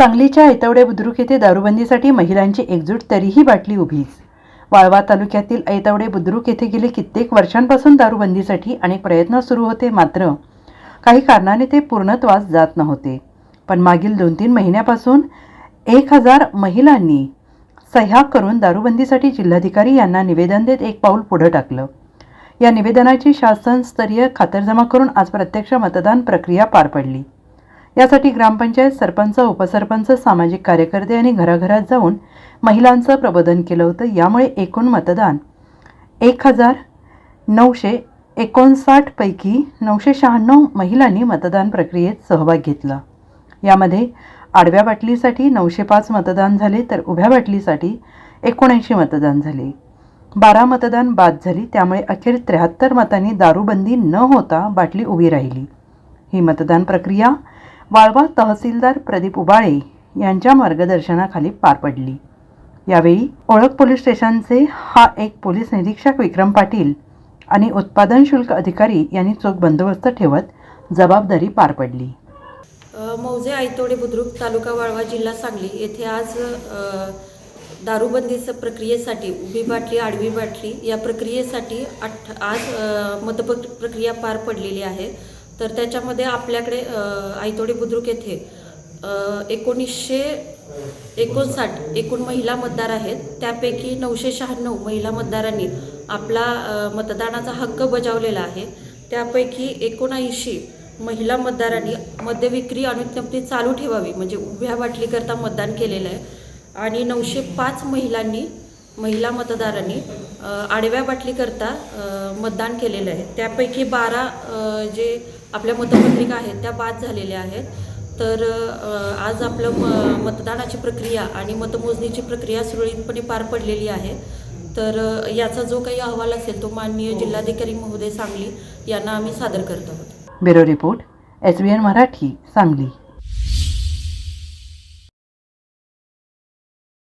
सांगलीच्या ऐतवडे बुद्रुक येथे दारूबंदीसाठी महिलांची एकजूट तरीही बाटली उभीच. वाळवा तालुक्यातील ऐतवडे बुद्रुक येथे गेले कित्येक वर्षांपासून दारूबंदीसाठी अनेक प्रयत्न सुरू होते मात्र काही कारणाने ते पूर्णत्वास जात नव्हते. पण मागील दोन तीन महिन्यापासून एक हजार महिलांनी सह्या करून दारूबंदीसाठी जिल्हाधिकारी यांना निवेदन देत एक पाऊल पुढं टाकलं. या निवेदनाची शासनस्तरीय खातरजमा करून आज प्रत्यक्ष मतदान प्रक्रिया पार पडली. यासाठी ग्रामपंचायत सरपंच उपसरपंच सामाजिक कार्यकर्ते यांनी घराघरात जाऊन महिलांचं प्रबोधन केलं होतं. यामुळे एकूण मतदान एक हजार नऊशे एकोणसाठपैकी नऊशे शहाण्णव महिलांनी मतदान प्रक्रियेत सहभाग घेतला. यामध्ये आडव्या बाटलीसाठी नऊशे पाच मतदान झाले तर उभ्या बाटलीसाठी एकोणऐंशी मतदान झाले. बारा मतदान बाद झाली त्यामुळे अखेर त्र्याहत्तर मतांनी दारूबंदी न होता बाटली उभी राहिली. ही मतदान प्रक्रिया वाळवा तहसीलदार प्रदीप उबाळे यांच्या मार्गदर्शनाखाली पार पडली. यावेळी ओळख पोलीस स्टेशनचे हा एक पोलीस निरीक्षक विक्रम पाटील आणि उत्पादन शुल्क अधिकारी यांनी चोख बंदोबस्त ठेवत जबाबदारी पार पडली. मौजे आयतोडे बुद्रुक तालुका वाळवा जिल्हा सांगली येथे आज अ, दारूबंदीचं प्रक्रियेसाठी उभी बाटली आडवी बाटली या प्रक्रियेसाठी आठ आज अ, मतप प्रक्रिया पार पडलेली आहे. तर त्याच्यामध्ये आपल्याकडे आईतोडी आयतोडे बुद्रुक येथे एकोणीसशे एकोणसाठ एकूण महिला मतदार आहेत. त्यापैकी नऊशे शहाण्णव महिला मतदारांनी आपला मतदानाचा हक्क बजावलेला आहे. त्यापैकी एकोणऐंशी महिला मतदारांनी मद्यविक्री अनुज्ञप्ती चालू ठेवावी म्हणजे उभ्या बाटलीकरता मतदान केलेलं आहे. आणि नऊशे पाच महिलांनी महिला मतदारांनी आडव्या बाटलीकरता मतदान केलेलं आहे. त्यापैकी बारा जे आपल्या मतपत्रिका आहेत त्या बाद झालेल्या आहेत. तर आज आपलं म मतदानाची प्रक्रिया आणि मतमोजणीची प्रक्रिया सुरळीतपणे पार पडलेली आहे. तर याचा जो काही अहवाल असेल तो माननीय जिल्हाधिकारी महोदय सांगली यांना आम्ही सादर करत आहोत. Bureau report S B N Marathi Sangli.